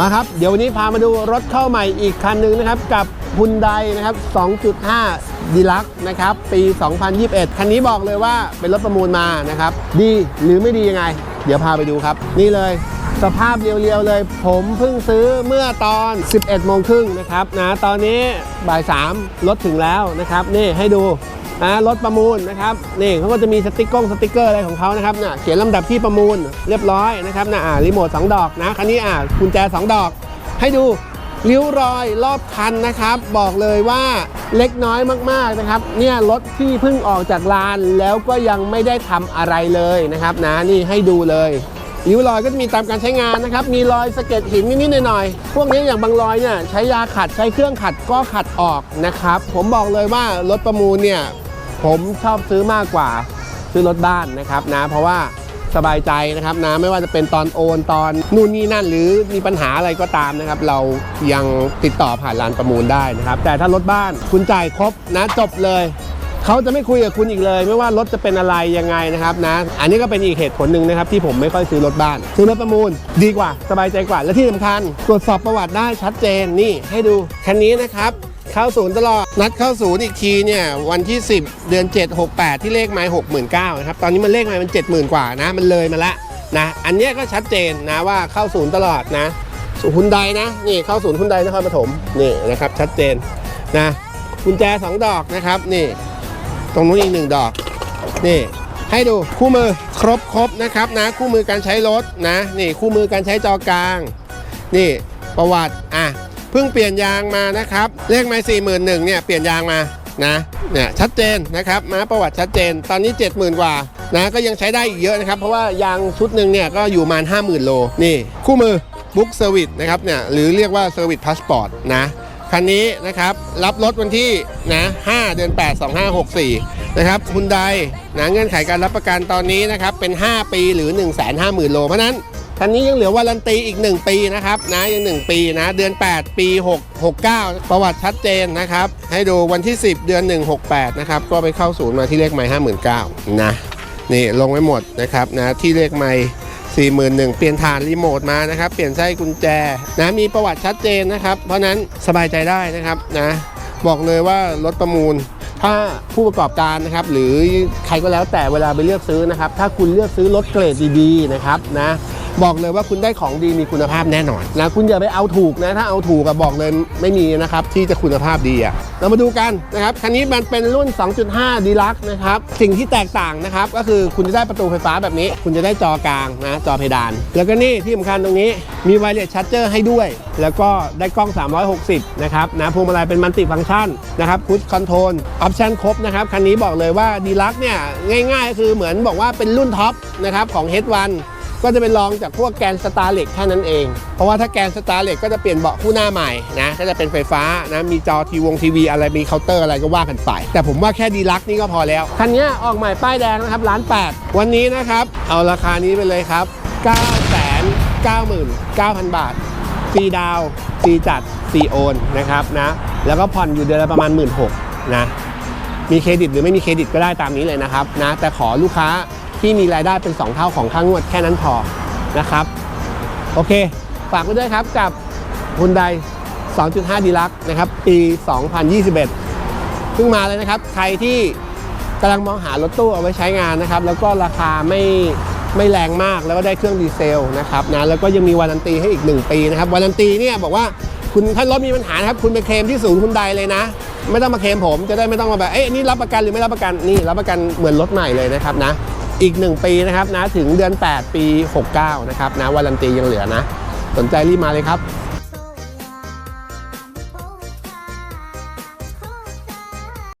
มาครับ เดี๋ยววันนี้พามาดูรถเข้าใหม่อีกคันหนึ่งนะครับ กับฮุนไดนะครับ 2.5ดีลักนะครับ ปี 2021 คันนี้บอกเลยว่าเป็นรถประมูลมานะครับ ดีหรือไม่ดียังไง เดี๋ยวพาไปดูครับ นี่เลยสภาพเรียวๆเลย ผมเพิ่งซื้อเมื่อตอน 11โมงครึ่งนะครับนะตอนนี้บ่าย 3 รถถึงแล้วนะครับ นี่ให้ดู นะรถประมูลนะครับนี่เขาก็จะมีสติ๊กกงสติ๊กเกอร์อะไรของเขานะครับน่ะเขียนลำดับที่ประมูลเรียบร้อยนะครับนะอ่ารีโมท2ดอกนะคันนี้อ่ากุญแจ 2 ดอก ให้ดูริ้วรอยรอบคันนะครับ บอกเลยว่าเล็กน้อยมากๆนะครับ เนี่ยรถที่เพิ่งออกจากลานแล้วก็ยังไม่ได้ทำอะไรเลยนะครับนะนี่ให้ดูเลยริ้วรอยก็จะมีตามการใช้งานนะครับ มีรอยสะเก็ดหินนิดๆหน่อยๆ พวกนี้อย่างบางรอยเนี่ยใช้ยาขัดใช้เครื่องขัดก็ขัดออกนะครับ ผมบอกเลยว่ารถประมูลเนี่ย ผมชอบซื้อมากกว่าซื้อรถบ้านนะครับนะเพราะว่าสบายใจนะครับนะไม่ว่าจะเป็นตอนโอนตอนนู่นนี่นั่นหรือมีปัญหาอะไรก็ตามนะครับ เรายังติดต่อผ่านร้านประมูลได้นะครับ แต่ถ้ารถบ้านคุณจ่ายครบนะจบเลยเขาจะไม่คุยกับคุณอีกเลย ไม่ว่ารถจะเป็นอะไรยังไงนะครับนะ อันนี้ก็เป็นอีกเหตุผลหนึ่งนะครับที่ผมไม่ค่อยซื้อรถบ้าน ซื้อรถประมูล ดีกว่าสบายใจกว่าและที่สำคัญ ตรวจสอบประวัติได้ชัดเจนนี่ให้ดูคันนี้นะครับ เข้าศูนย์ตลอด นัดเข้าศูนย์อีกทีเนี่ยวันที่ 10 เดือน 7 68 ที่เลขไม้69,000นะครับ ตอนนี้มันเลขไม้มัน 70,000 กว่านะ มันเลยมาละนะ อันนี้ก็ชัดเจนนะว่าเข้าศูนย์ตลอดนะศูนย์ฮุนไดนะ นี่เข้าศูนย์ฮุนไดนครปฐมนี่นะครับชัดเจนนะกุญแจสองดอกนะครับนี่ตรงนู้นอีกหนึ่งดอกนี่ให้ดูคู่มือครบครบนะครับนะคู่มือการใช้รถนะนี่คู่มือการใช้จอกลาง นี่ประวัติอะ พิ่งเปลี่ยนยางมานะครับ เลขไม้สี่หมื่นหนึ่งเนี่ยเปลี่ยนยางมานะเนี่ยชัดเจนนะครับมาประวัติชัดเจน ตอนนี้ 70,000 กว่านะก็ยังใช้ได้อีกเยอะนะครับ เพราะว่ายางชุดหนึ่งเนี่ยก็อยู่ประมาณ50,000 โล นี่ คู่มือบุ๊กเซอร์วิสนะครับเนี่ยหรือเรียกว่าเซอร์วิสพาสปอร์ตนะคันนี้นะครับรับรถวันที่นะ5เดือน 8 2564 นะครับคุณไดนะเงื่อนไขการรับประกันตอนนี้นะครับเป็น 5 ปีหรือ 1 5 0 0 0 0 โล เพราะนั้น คันนี้ยังเหลือวารันตีอีก 1 ปีนะครับนะยัง 1 ปีนะเดือน 8 ปี 6 69 ประวัติชัดเจนนะครับ ให้ดูวันที่ 10 เดือน 1 68 นะครับ ก็ไปเข้าศูนย์มาที่เลขไม้59,000นะนี่ลงไว้หมดนะครับนะที่เลขไม้41,000เปลี่ยนฐานรีโมทมานะครับ เปลี่ยนไส้กุญแจนะมีประวัติชัดเจนนะครับ เพราะฉะนั้นสบายใจได้นะครับนะบอกเลยว่ารถประมูลถ้าผู้ประกอบการนะครับหรือใครก็แล้วแต่เวลาไปเลือกซื้อนะครับ ถ้าคุณเลือกซื้อรถเกรดดีๆนะครับนะ บอกเลยว่าคุณได้ของดีมีคุณภาพแน่นอนนะคุณอย่าไปเอาถูกนะ ถ้าเอาถูกอะบอกเลยไม่มีนะครับ ที่จะคุณภาพดีอะเรามาดูกันนะครับคันนี้มันเป็นรุ่น 2.5ดีลักนะครับสิ่งที่แตกต่างนะครับก็คือคุณจะได้ประตูไฟฟ้าแบบนี้ คุณจะได้จอกลางนะจอเพดาน แล้วก็นี่ที่สำคัญตรงนี้มีไวเลสชั r เจอร์ให้ด้วย แล้วก็ได้กล้อง 360 นะครับนะพวงมาลัยเป็นมัลติฟังก์ชันนะครับพุชคอนโทรลออปชั่นครบนะครับคันนี้บอกเลยว่าดีลักเนี่ยง่ายๆ คือเหมือนบอกว่าเป็นรุ่นท็อปนะครับของ H1 ก็จะเป็นรองจากพวกแกนสตาร์เล็กแค่นั้นเอง เพราะว่าถ้าแกนสตาร์เล็กก็จะเปลี่ยนเบาะคู่หน้าใหม่นะก็จะเป็นไฟฟ้านะมีจอทีวงทีวีอะไรมีเคาน์เตอร์อะไรก็ว่ากันไป แต่ผมว่าแค่ดีลักนี่ก็พอแล้ว คันนี้ออกใหม่ป้ายแดงนะครับล้านแปดวันนี้นะครับ เอาราคานี้ไปเลยครับ 9 9 9 9 0 0 บาทฟรีดาวน์ฟรีจัดฟรีโอนนะครับนะแล้วก็ผ่อนอยู่เดือนละประมาณ 1 6ื่นนะมีเครดิตหรือไม่มีเครดิตก็ได้ตามนี้เลยนะครับนะแต่ขอลูกค้า ที่มีรายได้เป็น 2 เท่าของค่างวดแค่นั้นพอนะครับ โอเค ฝากไว้ด้วยครับกับ Hyundai 2.5 d e l u x นะครับ ปี 2021 เพิ่งมาเลยนะครับ ใครที่กำลังมองหารถตู้เอาไว้ใช้งานนะครับ แล้วก็ราคาไม่ไม่แรงมากแล้วก็ได้เครื่องดีเซลนะครับนะแล้วก็ยังมีวารันตีให้อีก 1 ปีนะครับวารันตีเนี่ยบอกว่าคุณถ้ารถมีปัญหานะครับ คุณไปเคลมที่ศูนย์คุณใดเลยนะ ไม่ต้องมาเคลมผมจะได้ไม่ต้องมาแบบเอ๊ะอันนี่รับประกันหรือไม่รับประกันนี่รับประกันเหมือนรถใหม่เลยนะครับนะ อีก 1 ปีนะครับนะถึงเดือน 8 ปี 69 นะครับนะวารันตียังเหลือนะ สนใจรีบมาเลยครับ